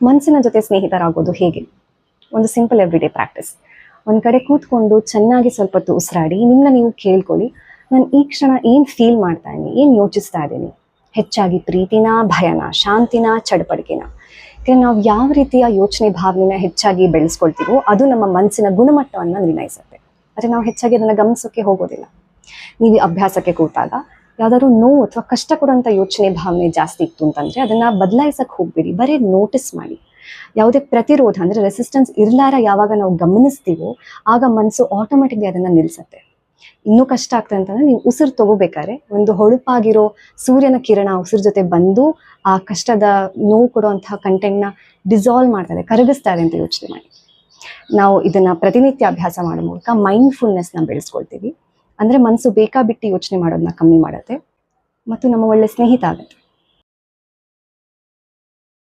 ಮನಸ್ಸಿನ ಜೊತೆ ಸ್ನೇಹಿತರಾಗೋದು ಹೇಗೆ? ಒಂದು ಸಿಂಪಲ್ ಎವ್ರಿ ಡೇ ಪ್ರಾಕ್ಟೀಸ್ ಒಂದು ಕಡೆ ಕೂತ್ಕೊಂಡು ಚೆನ್ನಾಗಿ ಸ್ವಲ್ಪ ಹೊತ್ತು ಉಸಿರಾಡಿ ನಿಮ್ಮನ್ನ ನೀವು ಕೇಳ್ಕೊಳ್ಳಿ, ನಾನು ಈ ಕ್ಷಣ ಏನು ಫೀಲ್ ಮಾಡ್ತಾ ಇದ್ದೀನಿ, ಏನು ಯೋಚಿಸ್ತಾ ಇದ್ದೀನಿ? ಹೆಚ್ಚಾಗಿ ಪ್ರೀತಿನ, ಭಯನ, ಶಾಂತಿನ, ಚಡಪಡಿಕೆನ. ಯಾಕಂದ್ರೆ ನಾವು ಯಾವ ರೀತಿಯ ಯೋಚನೆ ಭಾವನೆನ ಹೆಚ್ಚಾಗಿ ಬೆಳೆಸ್ಕೊಳ್ತೀವೋ ಅದು ನಮ್ಮ ಮನಸ್ಸಿನ ಗುಣಮಟ್ಟವನ್ನು ನಿರ್ಣಯಿಸುತ್ತೆ ಆದರೆ ನಾವು ಹೆಚ್ಚಾಗಿ ಅದನ್ನು ಗಮನಿಸೋಕ್ಕೆ ಹೋಗೋದಿಲ್ಲ. ನೀವು ಅಭ್ಯಾಸಕ್ಕೆ ಕೂತಾಗ ಯಾವ್ದಾದ್ರು ನೋವು ಅಥವಾ ಕಷ್ಟ ಕೊಡುವಂತ ಯೋಚನೆ ಭಾವನೆ ಜಾಸ್ತಿ ಇತ್ತು ಅಂತಂದ್ರೆ ಅದನ್ನ ಬದಲಾಯಿಸಕ್ಕೆ ಹೋಗ್ಬೇಡಿ. ಬರೀ ನೋಟಿಸ್ ಮಾಡಿ. ಯಾವುದೇ ಪ್ರತಿರೋಧ ಅಂದ್ರೆ ರೆಸಿಸ್ಟೆನ್ಸ್ ಇರ್ಲಾರ ಯಾವಾಗ ನಾವು ಗಮನಿಸ್ತೀವೋ ಆಗ ಮನಸ್ಸು ಆಟೋಮೆಟಿಕ್ಲಿ ಅದನ್ನ ನಿಲ್ಸತ್ತೆ. ಇನ್ನೂ ಕಷ್ಟ ಆಗ್ತದೆ ಅಂತಂದ್ರೆ ನೀವು ಉಸಿರು ತಗೋಬೇಕಾದ್ರೆ ಒಂದು ಹೊಳಪಾಗಿರೋ ಸೂರ್ಯನ ಕಿರಣ ಉಸಿರು ಜೊತೆ ಬಂದು ಆ ಕಷ್ಟದ ನೋವು ಕೊಡುವಂತಹ ಕಂಟೆಂಟ್ನ ಡಿಸಾಲ್ವ್ ಮಾಡ್ತಾರೆ ಕರಗಿಸ್ತಾರೆ ಅಂತ ಯೋಚನೆ ಮಾಡಿ. ನಾವು ಇದನ್ನ ಪ್ರತಿನಿತ್ಯ ಅಭ್ಯಾಸ ಮಾಡೋ ಮೂಲಕ ಮೈಂಡ್ಫುಲ್ನೆಸ್ನ ಬೆಳೆಸ್ಕೊಳ್ತೀವಿ. ಅಂದ್ರೆ ಮನಸ್ಸು ಬೇಕಾಬಿಟ್ಟು ಯೋಚನೆ ಮಾಡೋದನ್ನ ಕಮ್ಮಿ ಮಾಡುತ್ತೆ. ಮತ್ತು ನಮ್ಮ ಒಳ್ಳೆ ಸ್ನೇಹಿತ ಆಗುತ್ತೆ.